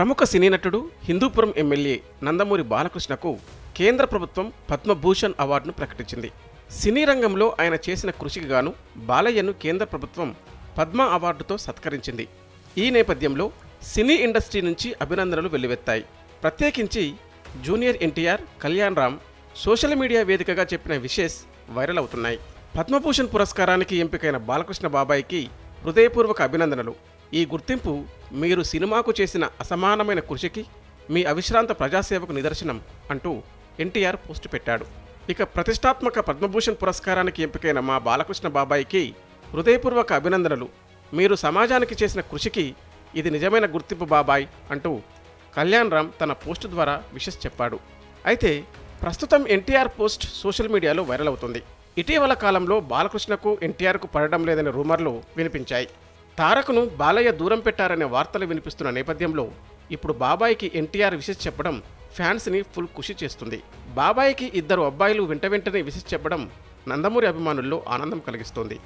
ప్రముఖ సినీ నటుడు హిందూపురం ఎమ్మెల్యే నందమూరి బాలకృష్ణకు కేంద్ర ప్రభుత్వం పద్మభూషణ్ అవార్డును ప్రకటించింది. సినీ రంగంలో ఆయన చేసిన కృషికి గాను బాలయ్యను కేంద్ర ప్రభుత్వం పద్మ అవార్డుతో సత్కరించింది. ఈ నేపథ్యంలో సినీ ఇండస్ట్రీ నుంచి అభినందనలు వెల్లువెత్తాయి. ప్రత్యేకించి junior NTR Kalyan Ram social media వేదికగా చెప్పిన విషేస్ వైరల్ అవుతున్నాయి. పద్మభూషణ్ పురస్కారానికి ఎంపికైన బాలకృష్ణ బాబాయికి హృదయపూర్వక అభినందనలు. ఈ గుర్తింపు మీరు సినిమాకు చేసిన అసమానమైన కృషికి మీ అవిశ్రాంత ప్రజాసేవకు నిదర్శనం అంటూ ఎన్టీఆర్ పోస్టు పెట్టాడు. ఇక ప్రతిష్టాత్మక పద్మభూషణ్ పురస్కారానికి ఎంపికైన మా బాలకృష్ణ బాబాయికి హృదయపూర్వక అభినందనలు. మీరు సమాజానికి చేసిన కృషికి ఇది నిజమైన గుర్తింపు బాబాయ్ అంటూ కళ్యాణ్ రామ్ తన పోస్టు ద్వారా విషెస్ చెప్పాడు. అయితే ప్రస్తుతం ఎన్టీఆర్ పోస్ట్ సోషల్ మీడియాలో వైరల్ అవుతుంది. ఇటీవల కాలంలో బాలకృష్ణకు ఎన్టీఆర్కు పడడం లేదనే రూమర్లు వినిపించాయి. తారకును బాలయ్య దూరం పెట్టారనే వార్తలు వినిపిస్తున్న నేపథ్యంలో ఇప్పుడు బాబాయికి ఎన్టీఆర్ విషెస్ చెప్పడం ఫ్యాన్స్ని ఫుల్ ఖుషి చేస్తుంది. బాబాయికి ఇద్దరు అబ్బాయిలు వెంట వెంటనే విషెస్ చెప్పడం నందమూరి అభిమానుల్లో ఆనందం కలిగిస్తోంది.